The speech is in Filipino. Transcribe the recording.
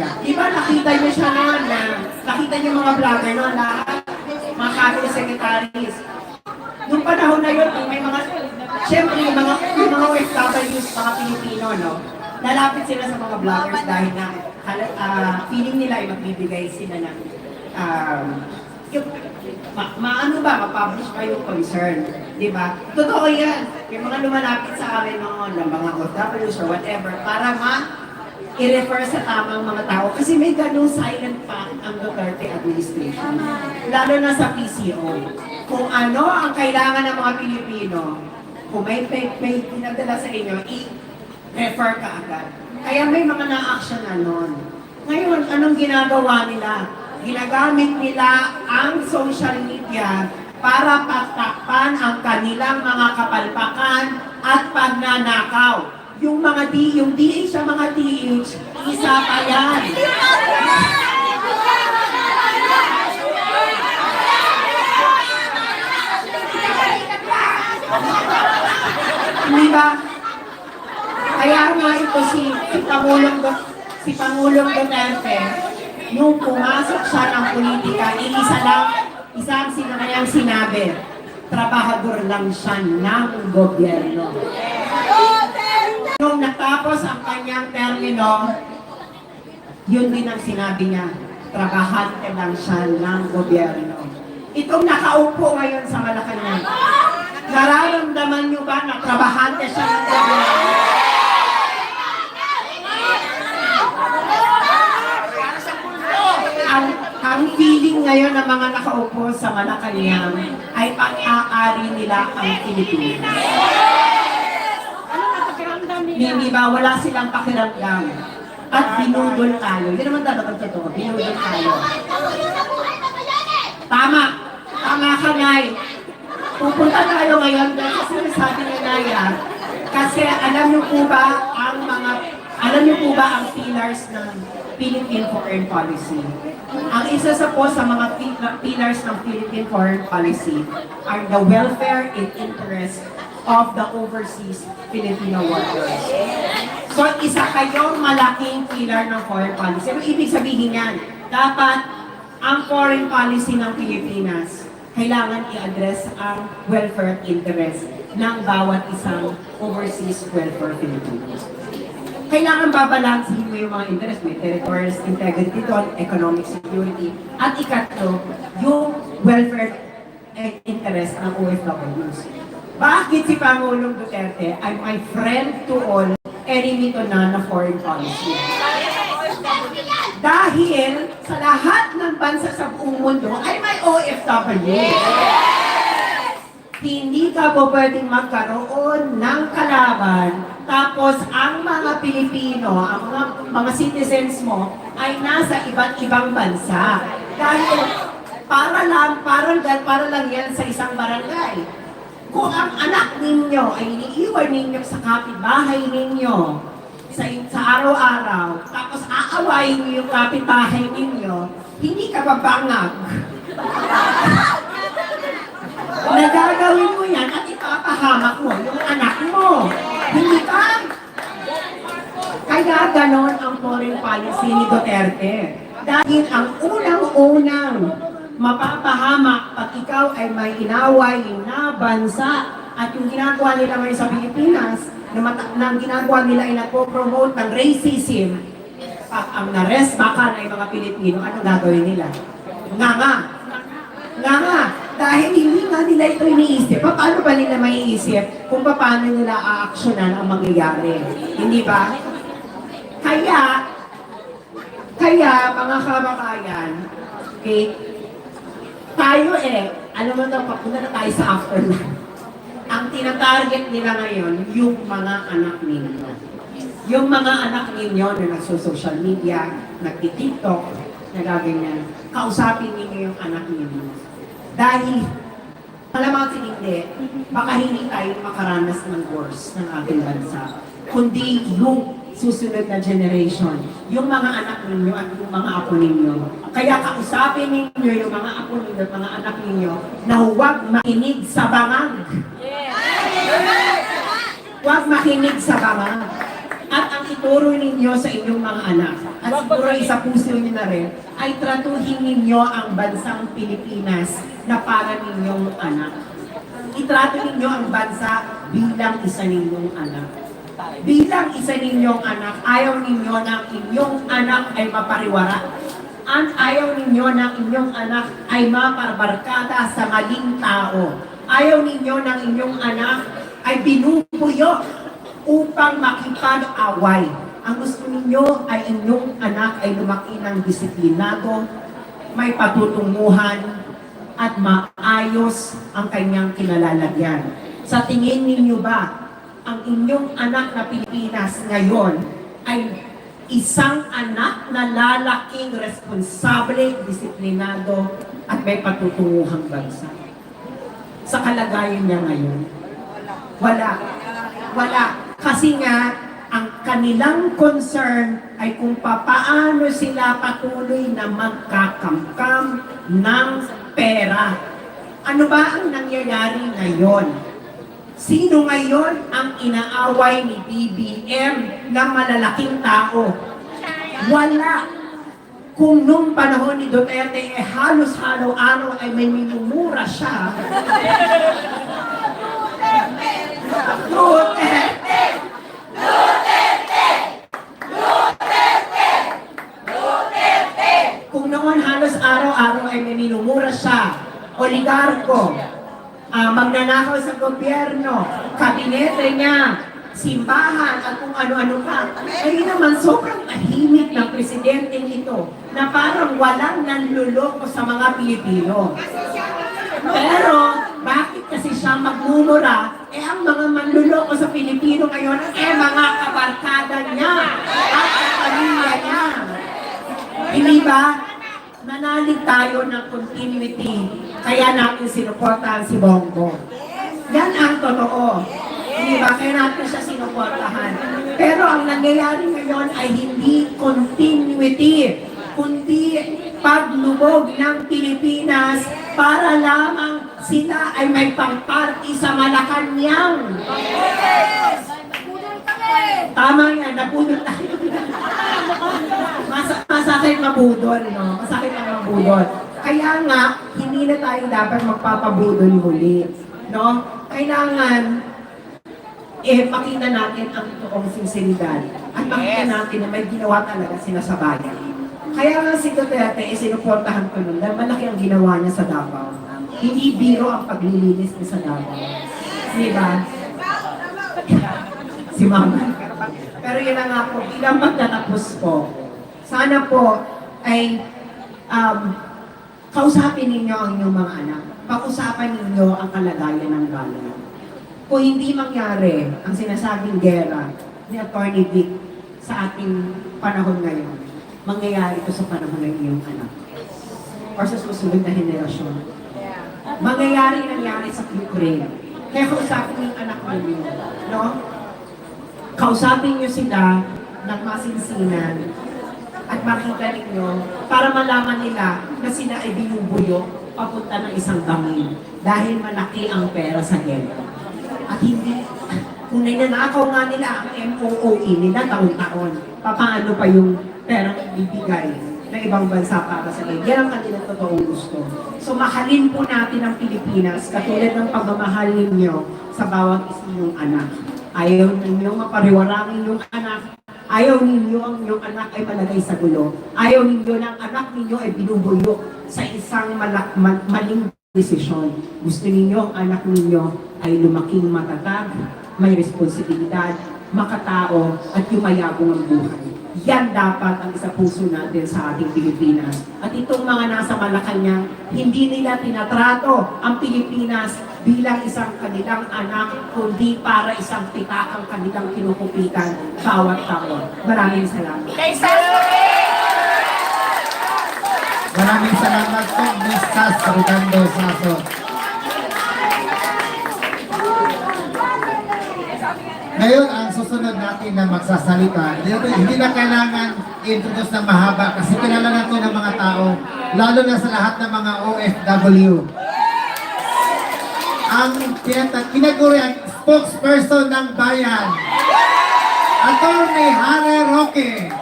talaga. Di ba nakita niyo siya noon na, nakita niyo mga vlogger noon lahat, mga cabinet secretaries. Nung panahon na yun, may mga, syempre yung mga, yung mga OFWs, mga Pilipino, no? Lalapit sila sa mga vloggers dahil na hala- ah, feeling nila ay magbibigay sila ng um, yung, ma, maano ba, ma-publish pa yung concern, di ba? Totoo yan. Yung mga lumalapit sa amin ng mga OFWs or whatever, para ma i-refer sa tamang mga tao. Kasi may ganung silent pact ang Duterte administration. Lalo na sa PCO. Kung ano ang kailangan ng mga Pilipino, kung may, may, may pinadala sa inyo, i-refer ka agad. Kaya may mga na-action na nun. Ngayon, anong ginagawa nila? Ginagamit nila ang social media para patakpan ang kanilang mga kapalpakan at pagnanakaw. Yung mga D, yung DH sa mga DH, isa pa yan. Di ba? Kaya nga ito si, si Pangulong si Pangulong Duterte, nung pumasok siya ng politika, iisa lang, sino kanyang sinabi, trabahador lang siya ng gobyerno. Nung natapos ang kanyang termino, yun din ang sinabi niya, trabahante lang siya ng gobyerno. Itong nakaupo ngayon sa Malacanang, nararamdaman niyo ba na trabahante siya ng gobyerno? ang feeling ngayon ng mga nakaupo sa Malacanang ay pang-aari nila ang Pilipinas. Hindi ba wala silang pakiramdam at binudol tayo. Hindi naman talaga totoo, binudol tayo. Tama, tama ka, Nay. Pupunta tayo ngayon dahil kasi sabi ni Naya, kasi alam niyo po ba ang mga, alam niyo po ba ang pillars ng Philippine foreign policy? Ang isa sa po sa mga pi- pillars ng Philippine foreign policy are the welfare and interest of the overseas Filipino workers. So, isa kayong malaking pillar ng foreign policy. Ano ibig sabihin yan? Dapat ang foreign policy ng Pilipinas, kailangan i-address ang welfare interest ng bawat isang overseas welfare Filipino. Kailangan babalansin mo yung mga interest, may territorial integrity doon, economic security, at ikatlo, yung welfare OFWs. Bakit si Pangulong Duterte ay my friend to all, enemy to none na foreign policy? Dahil sa lahat ng bansa sa buong mundo ay may OFW. Hindi ka po pwedeng magkaroon ng kalaban tapos ang mga Pilipino, ang mga, mga citizens mo ay nasa iba't ibang bansa. Dahil para lang, para, para lang yan sa isang barangay. Kung ang anak ninyo ay iniiwan ninyo sa kapitbahay ninyo, sa, sa araw-araw, tapos aawayin niyo yung kapitbahay ninyo, hindi ka babangag. Nagagawin mo yan at ipapahamak mo yung anak mo. Hindi ba? Kaya ganon ang foreign policy ni Duterte. Dahil ang unang-unang mapapahamak pag ikaw ay may inaway na bansa at yung ginagawa nila ngayon sa Pilipinas, na, mata- na ginagawa nila ay nagpo-promote ng racism, pag ang narespakan ay mga Pilipino, anong gagawin nila? Nga nga, nga nga, dahil hindi nga nila ito iniisip, pa- paano ba nila maiisip kung paano nila aaksyonan ang mangyayari? Hindi ba? Kaya, kaya mga kabakayan, okay, tayo eh, alam mo na, papunta na tayo sa afterlife. Ang tinatarget nila ngayon, yung mga anak ninyo. Yung mga anak ninyo na nagso-social media, nagti-tiktok, nagaganyan, kausapin ninyo yung anak ninyo. Dahil, malamang hindi, baka hindi tayo makaranas ng wars ng ating bansa, kundi yung susunod na generation, yung mga anak ninyo at yung mga apo ninyo. Kaya kausapin ninyo yung mga apo ninyo at mga anak ninyo na huwag makinig sa bangag. Huwag makinig sa bangag. At ang ituro ninyo sa inyong mga anak, at siguro isa puso niyo na rin, ay tratuhin ninyo ang bansang Pilipinas na para ninyong anak. Itrato ninyo ang bansa bilang isa ninyong anak. Bilang isa ninyong anak, ayaw ninyo na inyong anak ay mapariwara. At ayaw ninyo na inyong anak ay maparbarkada sa maling tao. Ayaw ninyo na inyong anak ay binubuyo upang makipag-away. Ang gusto ninyo ay inyong anak ay lumaki ng disiplinado, may patutunguhan, at maayos ang kanyang kinalalagyan. Sa tingin ninyo ba, ang inyong anak na Pilipinas ngayon ay isang anak na lalaking responsable, disiplinado, at may patutunguhang bansa? Sa kalagayan niya ngayon? Wala. Wala. Kasi nga, ang kanilang concern ay kung papaano sila patuloy na magkakamkam ng pera. Ano ba ang nangyayari ngayon? Sino ngayon ang inaaway ni BBM na malalaking tao? Wala. Kung nung panahon ni Duterte, eh halos araw-araw ay may minumura siya. Duterte! Kung noon halos araw-araw ay may minumura siya, oligarko, ah, magnanakaw sa gobyerno, kabinete niya, simbahan at kung ano-ano pa. Ay naman sobrang tahimik ng presidente ito na parang walang nanluloko sa mga Pilipino. Pero, bakit kasi siya magmumura? Eh, ang mga manluloko sa Pilipino ngayon, eh, mga kabarkada niya at kapamilya niya. Hindi ba? Nanalig tayo ng continuity, kaya natin sinuportahan si Bongo. Yan ang totoo. Hindi ba? Kaya natin siya sinuportahan. Pero ang nangyayari ngayon ay hindi continuity, kundi paglubog ng Pilipinas para lamang sila ay may pangparty sa Malacanang. Tama yan, napulot tayo. Mas, masakit mabudol, no? Masakit ang mabudol. Kaya nga, hindi na tayo dapat magpapabudol muli. No? Kailangan, eh, makita natin ang totoong sinseridad. At makita natin na may ginawa talaga sila sa bayan. Kaya nga si Duterte, eh, sinuportahan ko nun, dahil malaki ang ginawa niya sa Davao. Hindi biro ang paglilinis niya sa Davao. Di ba? si Mama. Pero yun na nga po, bilang magtatapos po, sana po ay um, kausapin ninyo ang inyong mga anak. Pakusapan ninyo ang kalagayan ng bayan. Kung hindi mangyari ang sinasabing gera ni Atty. Vic sa ating panahon ngayon, mangyayari ito sa panahon ng iyong anak or sa susunod na henerasyon. Mangyayari nangyari sa Ukraine. Kaya kausapin niyo yung anak ninyo. No? kausapin niyo sila ng masinsinan at makita ninyo para malaman nila na sila ay binubuyo papunta ng isang gamin dahil malaki ang pera sa gera. At hindi, kung ninanakaw nga nila ang MOOE nila taon-taon, paano pa yung perang ibibigay ng ibang bansa para sa gera? Yan ang kanilang totoong gusto. So mahalin po natin ang Pilipinas katulad ng pagmamahal ninyo sa bawat isa niyong anak. Ayaw ninyo mapariwara ang inyong anak. Ayaw ninyo ang inyong anak ay malagay sa gulo. Ayaw ninyo na ang anak ninyo ay binubuyo sa isang malak, ma- maling desisyon. Gusto ninyo ang anak ninyo ay lumaking matatag, may responsibilidad, makatao, at yumayabong ang buhay. Yan dapat ang isa puso natin sa ating Pilipinas. At itong mga nasa Malacanang, hindi nila tinatrato ang Pilipinas bilang isang kanilang anak, kundi para isang pitakang kanilang kinukupitan bawat taon. Maraming salamat. Maraming salamat po, Miss Sas Rodando Saso. Ngayon, ang susunod natin na magsasalita, hindi hindi na kailangan introduce ng mahaba kasi kilala na ito ng mga tao, lalo na sa lahat ng mga OFW. Ang pinatag, kinaguri ang spokesperson ng bayan, Attorney Hare Roque.